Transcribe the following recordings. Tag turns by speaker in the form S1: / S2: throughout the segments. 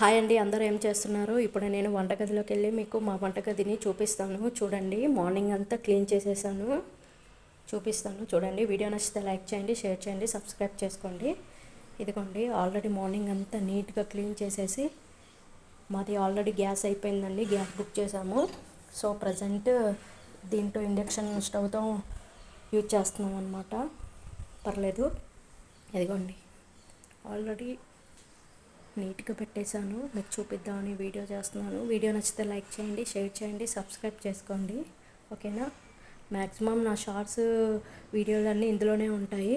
S1: Hi అండి అందరూ ఏం చేస్తున్నారు? ఇప్పుడు నేను వంటగదిలోకి వెళ్ళి మీకు మా వంటగదిని చూపిస్తాను. చూడండి మార్నింగ్ అంతా క్లీన్ చేసేసాను. చూపిస్తాను చూడండి. వీడియో నచ్చితే లైక్ చేయండి షేర్ చేయండి సబ్స్క్రైబ్ చేసుకోండి. ఇదిగోండి ఆల్రెడీ మార్నింగ్ అంతా నీట్గా క్లీన్ చేసేసి మాది ఆల్రెడీ గ్యాస్ అయిపోయిందండి గ్యాస్ బుక్ చేసాము. సో ప్రజెంట్ దీంట్లో ఇండక్షన్ స్టవ్తో యూజ్ చేస్తున్నాం అనమాట పర్లేదు. ఇదిగోండి ఆల్రెడీ నీట్గా పెట్టేశాను. మీకు చూపిద్దామని వీడియో చేస్తున్నాను. వీడియో నచ్చితే లైక్ చేయండి షేర్ చేయండి సబ్స్క్రైబ్ చేసుకోండి. ఓకేనా? మ్యాక్సిమం నా షార్ట్స్ వీడియోలన్నీ ఇందులోనే ఉంటాయి.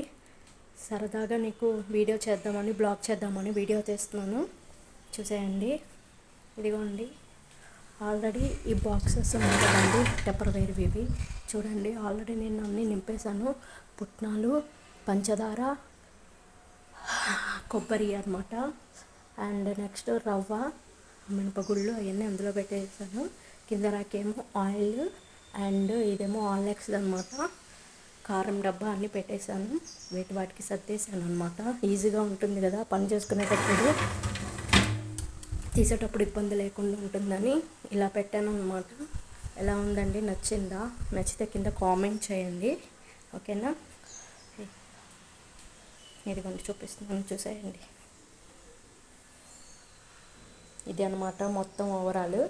S1: సరదాగా నీకు వీడియో చేద్దామని బ్లాగ్ చేద్దామని వీడియో తీస్తున్నాను. చూసేయండి. ఇదిగోండి. ఆల్రెడీ ఈ బాక్సెస్ ఉన్నాయి కదండి టెప్పర్ ఇవి. చూడండి ఆల్రెడీ నేను అన్నీ నింపేశాను. పుట్నాలు పంచదార కొబ్బరి అనమాట అండ్ నెక్స్ట్ రవ్వ మినపగుళ్ళు అవన్నీ అందులో పెట్టేసాను. కింద రాకేమో ఆయిల్ అండ్ ఇదేమో ఆయిలెక్స్ అనమాట కారం డబ్బా అన్నీ పెట్టేశాను వీటి వాటికి సర్దేశాను అనమాట ఈజీగా ఉంటుంది కదా పని చేసుకునేటప్పుడు. తీసేటప్పుడు ఇబ్బంది లేకుండా ఉంటుందని ఇలా పెట్టాను అనమాట ఎలా ఉందండి? నచ్చిందా? నచ్చితే కింద కామెంట్ చేయండి. ఓకేనా? ఇది కొంచెం చూపిస్తున్నాను. చూసేయండి. ఇది అనమాట మొత్తం ఓవరాల్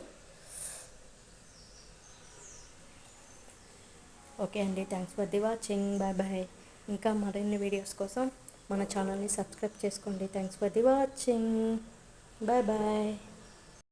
S1: ఓకే అండి thanks for the watching bye bye ఇంకా మరిన్ని వీడియోస్ కోసం మన ఛానల్ని సబ్స్క్రైబ్ చేసుకోండి. Thanks for the watching bye bye